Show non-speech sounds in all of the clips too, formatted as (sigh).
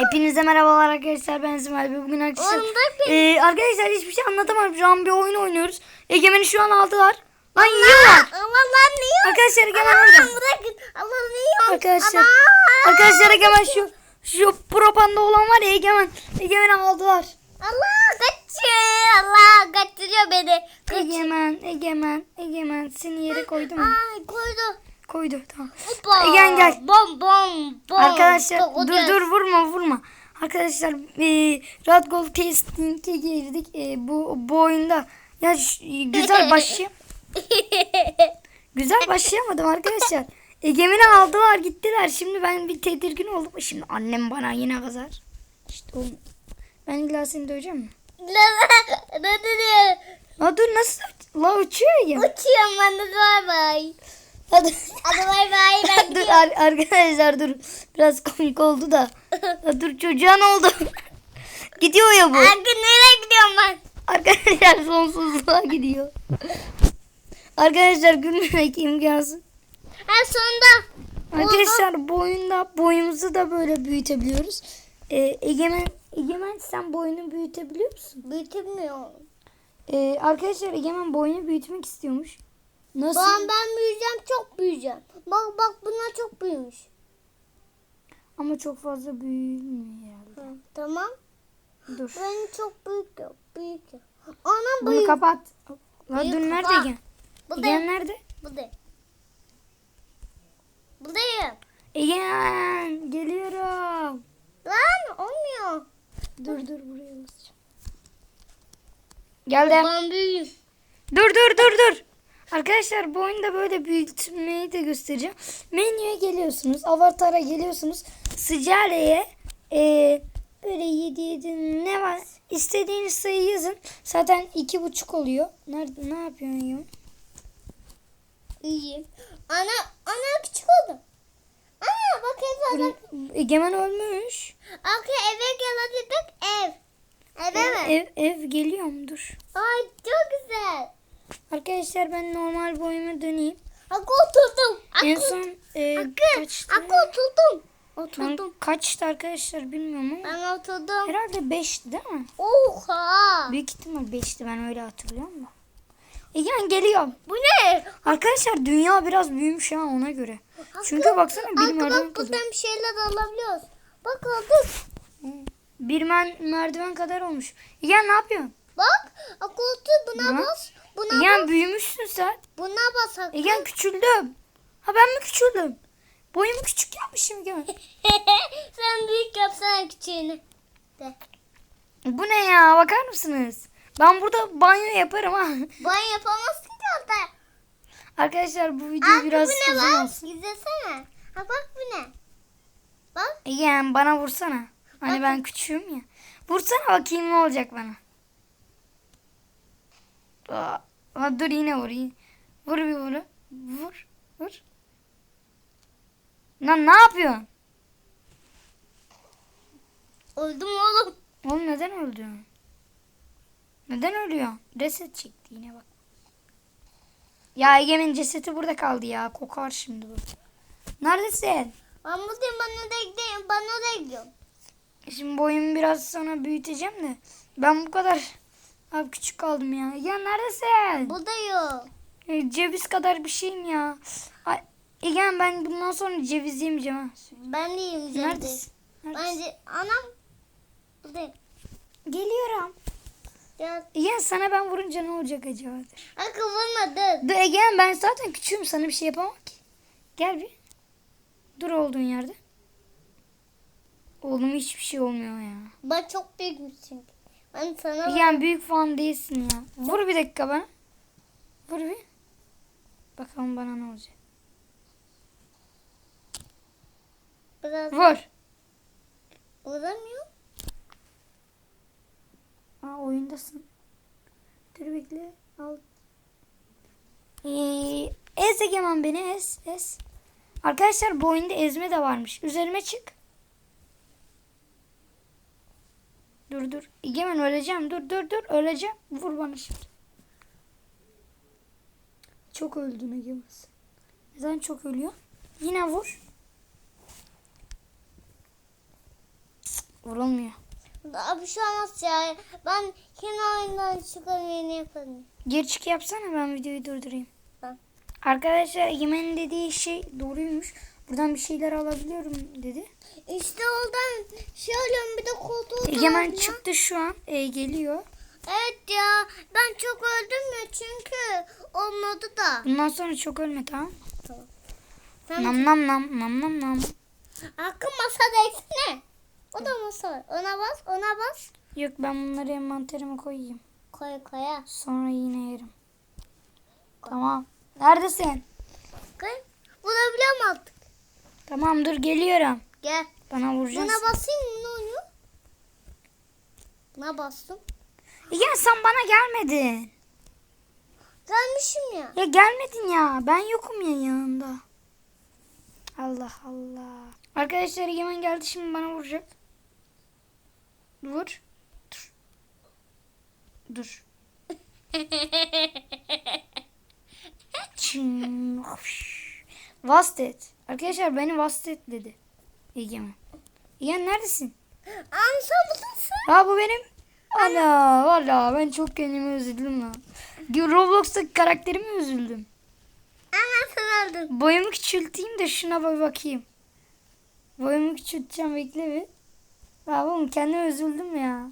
Hepinize merhabalar arkadaşlar ben ve bugün arkadaşlar Ee, arkadaşlar hiçbir şey anlatamadım şu an bir oyun oynuyoruz Egemen'i şu an aldılar Lan yiyorlar Allah lan ne Arkadaşlar Egemen orada Bırakın. Allah yiyor? Arkadaşlar! Arkadaşlar Egemen şu şu propanda olan var ya Egemen Egemen'i aldılar Allah kaçıyor. Allah kaçırıyor beni. Kaç. Egemen Egemen Egemen seni yere koydu mu? Ay koydu. Koydu tamam Hoppa. Egen gel. Bom bom bom. Arkadaşlar Bom, dur dur vurma vurma. Arkadaşlar e, Rad Gold Testing'e girdik. E, bu bu oyunda ya güzel (laughs) başlayam güzel başlayamadım arkadaşlar. Egemen'i aldılar gittiler. Şimdi ben bir tedirgin oldum. Şimdi annem bana yine kazar. İşte oğlum. Ben illa seni döveceğim mi? Ne diyor? Dur nasıl? La uçuyor ya. Uçuyorum ben de bay bay. Hadi. Hadi bay bay ben (laughs) dur gidiyorum. ar- arkadaşlar dur. Biraz komik oldu da. La dur çocuğa ne oldu? (laughs) Gidiyor ya bu. Arka nereye gidiyorum ben? Arkadaşlar sonsuzluğa gidiyor. Arkadaşlar gülmemek imkansız. Ha sonunda. Arkadaşlar bu oyunda boyumuzu da böyle büyütebiliyoruz. Ee, Egemen, Egemen sen boyunu büyütebiliyor musun? Büyütemiyorum. Ee, arkadaşlar Egemen boyunu büyütmek istiyormuş. Nasıl? Ben ben büyüyeceğim çok büyüyeceğim. Bak bak bunlar çok büyümüş. Ama çok fazla büyümüyor herhalde. Hı, tamam. Dur. Benim çok büyük yok. Büyük yok. Anam Bunu büyük. kapat. La Büyük dur nerede kapat. Egen? Bu Egen da. nerede? Bu da. Buradayım. Egen geliyorum. Lan olmuyor. Dur dur buraya basacağım. Geldim. Ben büyüğüm. Dur dur dur dur. Arkadaşlar bu oyunda böyle büyütmeyi de göstereceğim. Menüye geliyorsunuz. Avatara geliyorsunuz. Sıcale'ye e, böyle 7 7 ne var? İstediğiniz sayı yazın. Zaten iki buçuk oluyor. Nerede ne yapıyorsun ya? İyiyim. Ana ana küçük oldu. Ana bak ev bak. Egemen ölmüş. Arka eve gel hadi bak ev. Eve mi? Ev, ev geliyorum dur. Ay çok güzel. Arkadaşlar ben normal boyuma döneyim. Akı oturdum. En Akı, son e, akı, kaçtı? akı oturdum. Ben Oturdum. kaçtı arkadaşlar bilmiyorum ama. Ben oturdum. Herhalde 5'ti değil mi? Oha. Büyük ihtimal 5'ti ben öyle hatırlıyorum da. Egen geliyorum. Bu ne? Arkadaşlar dünya biraz büyümüş ha ona göre. Çünkü baksana bir merdiven bak kadar. bir şeyler alabiliyoruz. Bak aldık. Bir merdiven kadar olmuş. Egen ne yapıyorsun? Bak akı otur buna Buna- bas. Buna Egen bas. büyümüşsün sen. Buna bas akı. Egen küçüldüm. Ha ben mi küçüldüm? Boyumu küçük yapmışım Egen. (laughs) Sen büyük yapsana küçüğünü. De. Bu ne ya bakar mısınız? Ben burada banyo yaparım ha. (laughs) Ben yapamazsın ki orada. Arkadaşlar bu video Arka biraz bu ne uzun var? olsun. İzlesene. Ha bak bu ne? Bak. Egen bana vursana. Hani Bakın. ben küçüğüm ya. Vursana bakayım ne olacak bana. Aa, aa, dur yine vur. yine. Vur bir vur. Vur. Vur. Lan ne yapıyorsun? Öldüm oğlum. Oğlum neden öldün? Neden ölüyor? Reset çekti yine bak. Ya Egemen cesedi burada kaldı ya. Kokar şimdi bu. Neredesin? Ben buradayım ben oraya gidiyorum. Ben oraya gidiyorum. Şimdi boyumu biraz sana büyüteceğim de. Ben bu kadar abi küçük kaldım ya. Ya neredesin? Buradayım. E, ceviz kadar bir şeyim ya. Ay, Egen ben bundan sonra ceviz yemeyeceğim ha. Ben de yiyeceğim. Neredesin? Neredesin? Bence anam. Buradayım. Geliyorum. Gel. Egen sana ben vurunca ne olacak acaba? Akı vurmadın. Dur Egen ben zaten küçüğüm sana bir şey yapamam ki. Gel bir. Dur olduğun yerde. Oğlum hiçbir şey olmuyor ya. Ben çok büyükmüşsün. Ben sana Egen büyük falan değilsin ya. Vur bir dakika bana. Vur bir. Bakalım bana ne olacak. biraz Vur. vuramıyorum. Aa oyundasın. Dur bekle. Al. Ee, ez Egemen beni ez. Ez. Arkadaşlar bu oyunda ezme de varmış. Üzerime çık. Dur dur. Egemen öleceğim. Dur dur dur. Öleceğim. Vur bana şimdi. Çok öldün Egemen. Neden çok ölüyor? Yine vur. Vurulmuyor. Abi şu an nasıl ya? Ben kendi oyundan çıkarım yeni yaparım. Geri çık yapsana ben videoyu durdurayım. Arkadaşlar Egemen'in dediği şey doğruymuş. Buradan bir şeyler alabiliyorum dedi. İşte oradan şey alıyorum bir de koltuğu Egemen çıktı şu an. E, geliyor. Evet ya ben çok öldüm ya çünkü olmadı da. Bundan sonra çok ölme tamam. Sen Nam nam nam nam nam nam. Hakkın masadayız ne? O da masa var. Ona bas ona bas. Yok ben bunları envanterime koyayım. Koy koya. Sonra yine yerim. Tamam. Neredesin? Koy. Bulabiliyor mu artık? Tamam dur geliyorum. Gel. Bana vuracaksın. Buna basayım mı ne oluyor? Buna bastım. Ya sen bana gelmedin. Gelmişim ya. Ya gelmedin ya. Ben yokum ya yanında. Allah Allah. Arkadaşlar Egemen geldi şimdi bana vuracak. Vur. Dur. Dur. (laughs) Vastet. Arkadaşlar beni vastet dedi. Egemen. Egemen neredesin? Am sen buradasın. Ya bu benim. Ana valla ben çok kendime üzüldüm lan. Roblox'taki karakterime üzüldüm. Ama sen öldün. Boyumu küçülteyim de şuna bir bakayım. Boyumu küçülteceğim bekle bir. Oğlum kendime üzüldüm ya.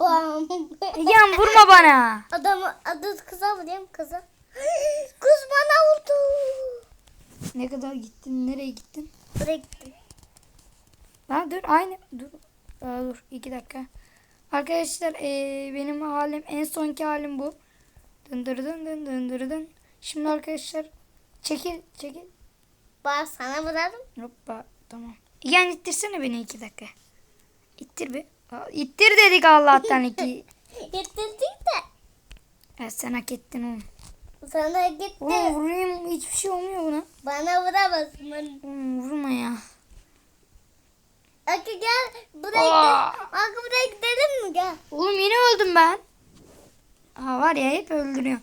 Bam. Egemen vurma bana. Adamı adı kıza vurayım kıza. Kız bana vurdu. Ne kadar gittin nereye gittin? Buraya gittim. Ha dur aynı dur. Aa, dur iki dakika. Arkadaşlar eee, benim halim en sonki halim bu. Dın dın dın dın dın dın dın. Şimdi arkadaşlar çekil çekil. Bak sana vuralım. Hoppa tamam. Yani ittirsene beni iki dakika. İttir bir. Aa, İttir dedik Allah'tan iki. (laughs) Getirdik de. Ya sen hak ettin oğlum. Sana gitti. Oğlum vurayım hiçbir şey olmuyor buna. Bana vuramazsın. Oğlum vurma ya. Akı gel. Buraya Aa. gidelim. Akı buraya gidelim mi gel. Oğlum yine öldüm ben. Ha var ya hep öldürüyor.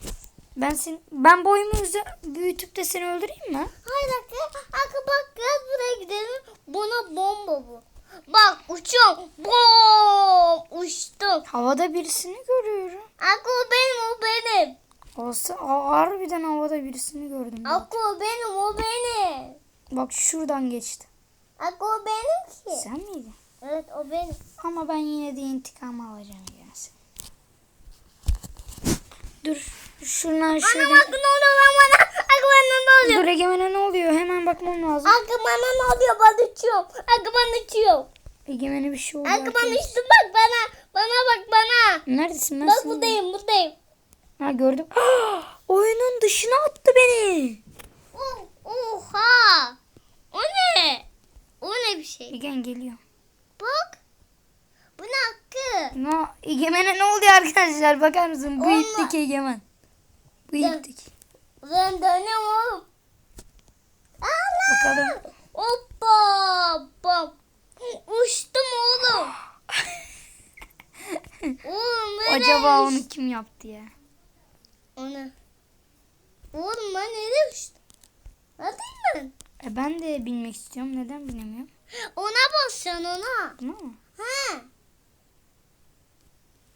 Ben seni, ben boyumu üze- büyütüp de seni öldüreyim mi? Hayır Akı. Akı bak gel buraya gidelim. Buna bomba bu. Bak uçuyorum. Bom. Uçtum. Havada birisini görüyorum. Akı o benim o benim. Olsa Aa, harbiden havada birisini gördüm. ben. Akı o benim o benim. Bak şuradan geçti. Akı o benim ki. Sen miydin? Evet o benim. Ama ben yine de intikam alacağım yani. Dur. Şuradan Ana şuradan. bak ne oluyor lan bana. Akı bana ne oluyor. Dur Egemen'e ne oluyor? Hemen bakmam lazım. Akı bana ne oluyor ben uçuyorum. Akı ben uçuyorum. Egemen'e bir şey oluyor. Akı ben arkadaşlar. uçtum bak bana. Bana bak bana. Neredesin? Bak Nasıl? buradayım buradayım. Ha gördüm. Oyunun dışına attı beni. Oh, oha. O ne? O ne bir şey? Egen geliyor. Bak. Bu ne hakkı? No, Egemen'e ne oluyor arkadaşlar? Bakar mısın? Bu Olma. ittik Egemen. Bu Dön. ittik. Ben dönüyorum oğlum. Allah. Bakalım. Hoppa. Bam. Uçtum oğlum. (laughs) oğlum nereye Acaba onu kim yaptı ya? Onu. Oğlum ben nereye uçtum? Neredeyim ben? E ben de bilmek istiyorum. Neden bilemiyorum? Ona basacaksın ona. Buna mı? Ha.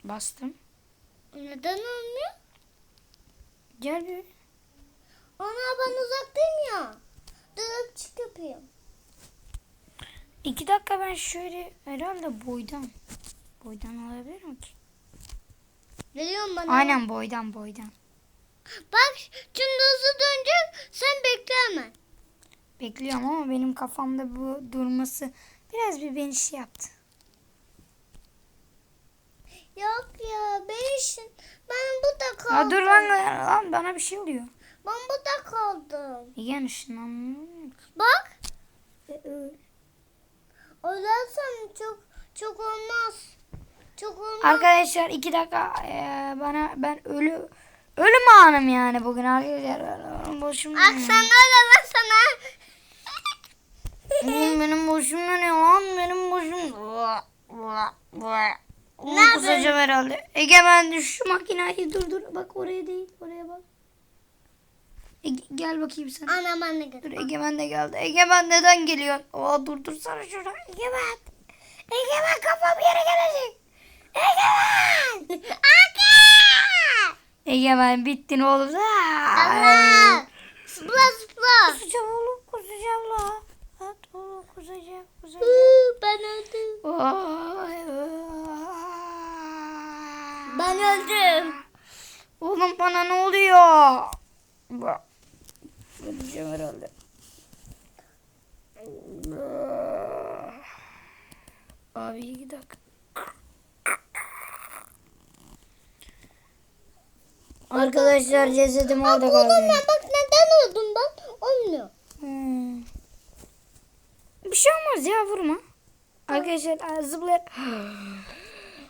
Bastım. Neden olmuyor? Gel bir. Ana ben uzaktayım ya. Dur çık yapayım. İki dakika ben şöyle herhalde boydan. Boydan alabilirim ki. Geliyorum bana. Aynen boydan boydan. Bak şimdi hızlı dönecek. Sen bekle hemen. Bekliyorum ama benim kafamda bu durması biraz bir beni şey yaptı. Yok ya ben işin. Ben burada kaldım. Ya dur lan, lan bana bir şey oluyor. Ben burada kaldım. Egen ışınlanmıyor. Bak. Ölersem çok çok olmaz. Çok olmaz. Arkadaşlar iki dakika eee, bana ben ölü ölüm anım yani bugün arkadaşlar. Boşum öyle lan sana. Oğlum (laughs) benim boşum ne lan benim boşum. Onu kusacağım herhalde. Ege ben şu makinayı durdur. Bak oraya değil oraya bak. Ege, gel bakayım sen. Ana ben de Dur gel. Egemen de geldi. Egemen neden geliyorsun? Aa durdursana şunu. Egemen. Egemen kafam yere gelecek. Egemen. Aka! Egemen bittin oğlum. Allah! Zıpla zıpla. Kusacağım oğlum kusacağım la. Kusacağım. Hı, Ben öldüm. Ben öldüm. Oğlum bana ne oluyor? Öleceğim herhalde. Abi iki dakika. Arkadaşlar cesedim orada kaldı. bak neden öldüm ben? Olmuyor. Hmm. Bir şey olmaz ya vurma. Arkadaşlar zıplayıp.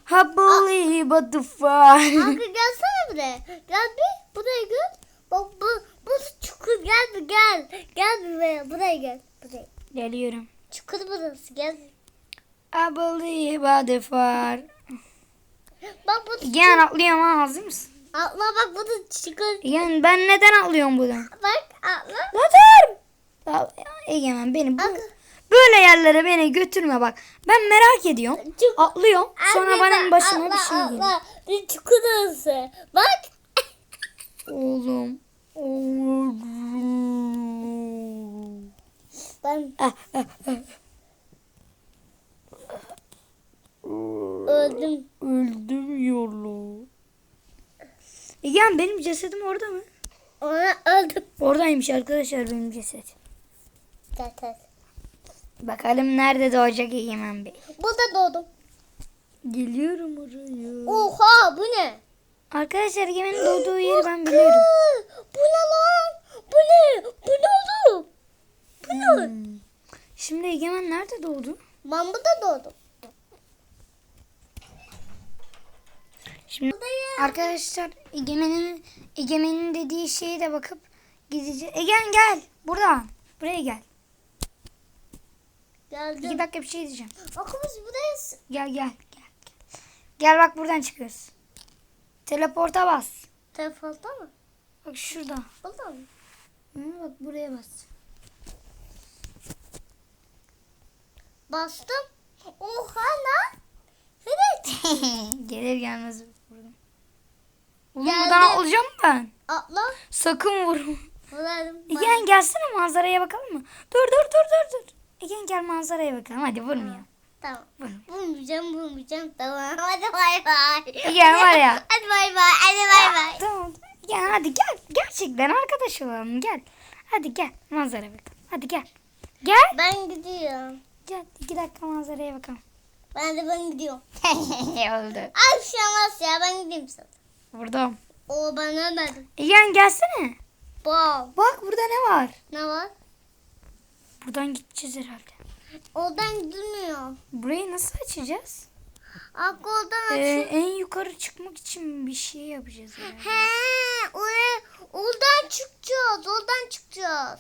Happily butterfly. Kanka gelsene buraya. Gel bir buraya gel. Bak bu, bu çukur gel bir gel. Gel buraya buraya gel. Buraya. Geliyorum. Çukur burası gel. Happily butterfly. Bak bu Yani atlıyorum ha hazır mısın? Atla bak bu da çukur. Yani ben neden atlıyorum buradan? Bak atla. La dur! Egemen beni bu, Bak. Böyle yerlere beni götürme bak. Ben merak ediyorum. Çuk- Atlıyorum. Sonra Anne, benim başıma atla, bir şey geliyor. atla. Bir çukur orası. Bak. Oğlum. Oğlum. Ben öldüm. Öldüm yolu. Egen benim cesedim orada mı? Ona öldüm. Oradaymış arkadaşlar benim ceset. Gel gel. Bakalım nerede doğacak Egemen Bey. Burada doğdum. Geliyorum oraya. Oha bu ne? Arkadaşlar Egemen'in doğduğu yeri ben biliyorum. (gasps) Bu ne lan? Bu ne? Bu ne oğlum? Bu ne? Hmm. Şimdi Egemen nerede doğdu? Ben burada doğdum. Şimdi arkadaşlar Egemen'in Egemen'in dediği şeye de bakıp gideceğiz. Egen gel buradan. Buraya gel. İki Geldim. dakika bir şey diyeceğim. Biz buradayız. Gel gel gel. Gel, gel bak buradan çıkıyoruz. Teleporta bas. Telefonda mı? Bak şurada. Burada mı? Hı, bak buraya bas. Bastım. Oha lan. Evet. (laughs) Gelir gelmez buradan. Oğlum Geldim. buradan atlayacağım mı ben? Atla. Sakın vurma. Buradayım. Egen gelsene manzaraya bakalım mı? Dur dur dur dur dur. Egen gel manzaraya bakalım. Hadi vurmayalım. Tamam. Vurma. Bulmayacağım bulmayacağım. Tamam. Hadi bay bay. Egen var ya. (laughs) Hadi bay bay. Hadi bay bay. Tamam. Gel hadi gel. Gerçekten arkadaş olalım gel. Hadi gel manzara bakalım. Hadi gel. Gel. Ben gidiyorum. Gel iki dakika manzaraya bakalım. Ben de ben gidiyorum. (laughs) Oldu. Olmaz ya ben gideyim sana. Burada. O ben ölmedim. Egen gelsene. Bom. Bak burada ne var? Ne var? Buradan gideceğiz herhalde. Oradan gidilmiyor. Burayı nasıl açacağız? Ak oradan Ee, en yukarı çıkmak için bir şey yapacağız herhalde. He, oraya, oradan çıkacağız. Oradan çıkacağız.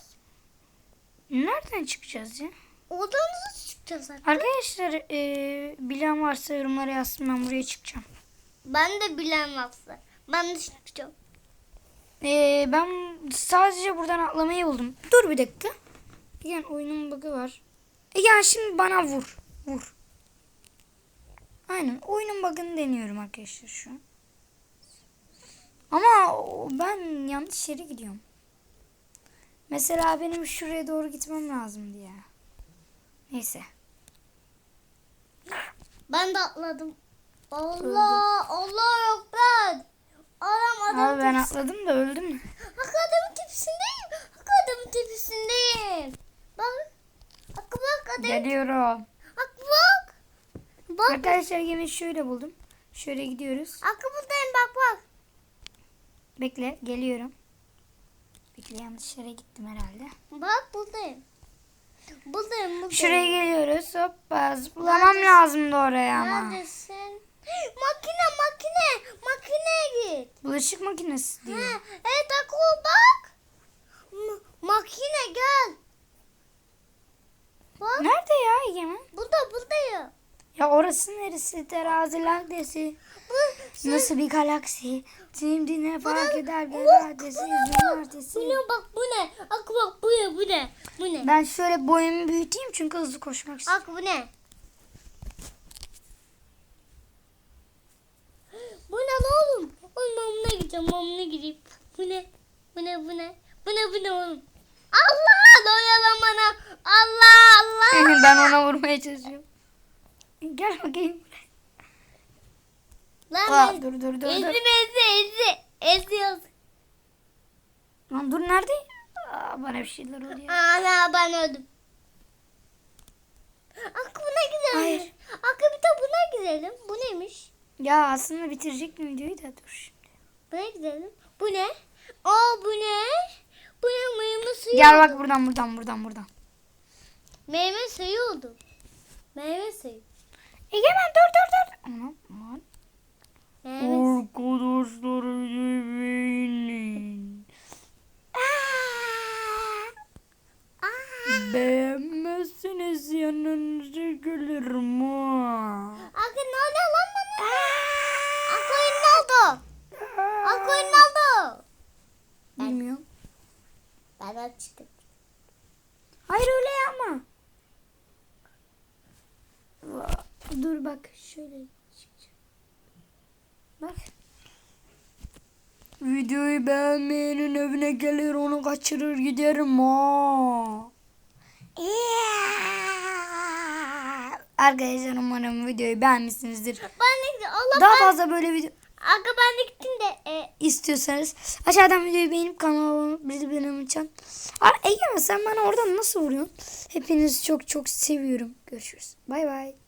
Nereden çıkacağız ya? Oradan nasıl çıkacağız? artık? Arkadaşlar ee, bilen varsa yorumlara yazsın ben buraya çıkacağım. Ben de bilen varsa. Ben de çıkacağım. Ee, ben sadece buradan atlamayı buldum. Dur bir dakika. Yani oyunun bug'ı var. Yani şimdi bana vur. Vur. Aynen oyunun bug'ını deniyorum arkadaşlar şu an. Ama ben yanlış yere gidiyorum. Mesela benim şuraya doğru gitmem lazımdı ya. Neyse. Ben de atladım. Allah Allah yok ben. Adam adam Abi ben atladım da öldüm mü? Hak adamın tepsindeyim. Hak adamın tepsindeyim. Bak. Hak bak adam. Geliyorum. Hak bak. Bak. Arkadaşlar yine şöyle buldum. Şöyle gidiyoruz. Hak buradayım bak bak. Bekle geliyorum. Bekle yanlış yere gittim herhalde. Bak buradayım. Buradayım buradayım. Şuraya geliyoruz. Hoppa zıplamam lazımdı oraya ama. Neredesin? Makine makine. Makineye git. Bulaşık makinesi Ha, diyor. evet Akul bak. M- makine Ya orası neresi? Terazi Laktesi. Nasıl bir galaksi? Şimdi ne fark eder galaksi? Cumartesi. Bu ne bak bu ne? Ak bak bu ne bu ne? Bu ne? Ben şöyle boyumu büyüteyim çünkü hızlı koşmak istiyorum. Ak bu ne? Bu ne oğlum? Oğlum mamına gideceğim mamına gideyim. Bu ne? Bu ne bu ne? Bu ne bu ne oğlum? Allah doyalım bana. Allah Allah. ben ona vurmaya çalışıyorum. Gel bakayım. Lan Aa, ben- dur dur dur. Ezdi dur. ezdi ezdi. Eziyoruz. Lan dur nerede? Aa, bana bir şeyler oluyor. Ana ben öldüm. Akı buna gidelim. Hayır. Akı bir de buna gidelim. Bu neymiş? Ya aslında bitirecek mi videoyu da dur şimdi. Buna gidelim. Bu ne? Aa bu ne? Bu ne meyve suyu Gel oldu. bak buradan buradan buradan buradan. Meyve suyu oldu. Meyve suyu. Egemen dur dur dur. Aman suyu. Arkadaşlar beğenin. Beğenmezseniz yanınıza gelirim ha. Akı ne oluyor lan bana? Akı oyun ne oldu? Akı oyun ne oldu? Bilmiyorum. Ben açtım. Hayır öyle yapma. Dur bak şöyle. Bak. Videoyu beğenmeyenin evine gelir onu kaçırır giderim ha. Arkadaşlar umarım videoyu beğenmişsinizdir. Ben de. Allah Daha ben. fazla böyle video Akı ben de gittim de. E, istiyorsanız aşağıdan videoyu beğenip kanalıma bir benim için. Egemen sen bana oradan nasıl vuruyorsun? Hepinizi çok çok seviyorum. Görüşürüz. Bay bay.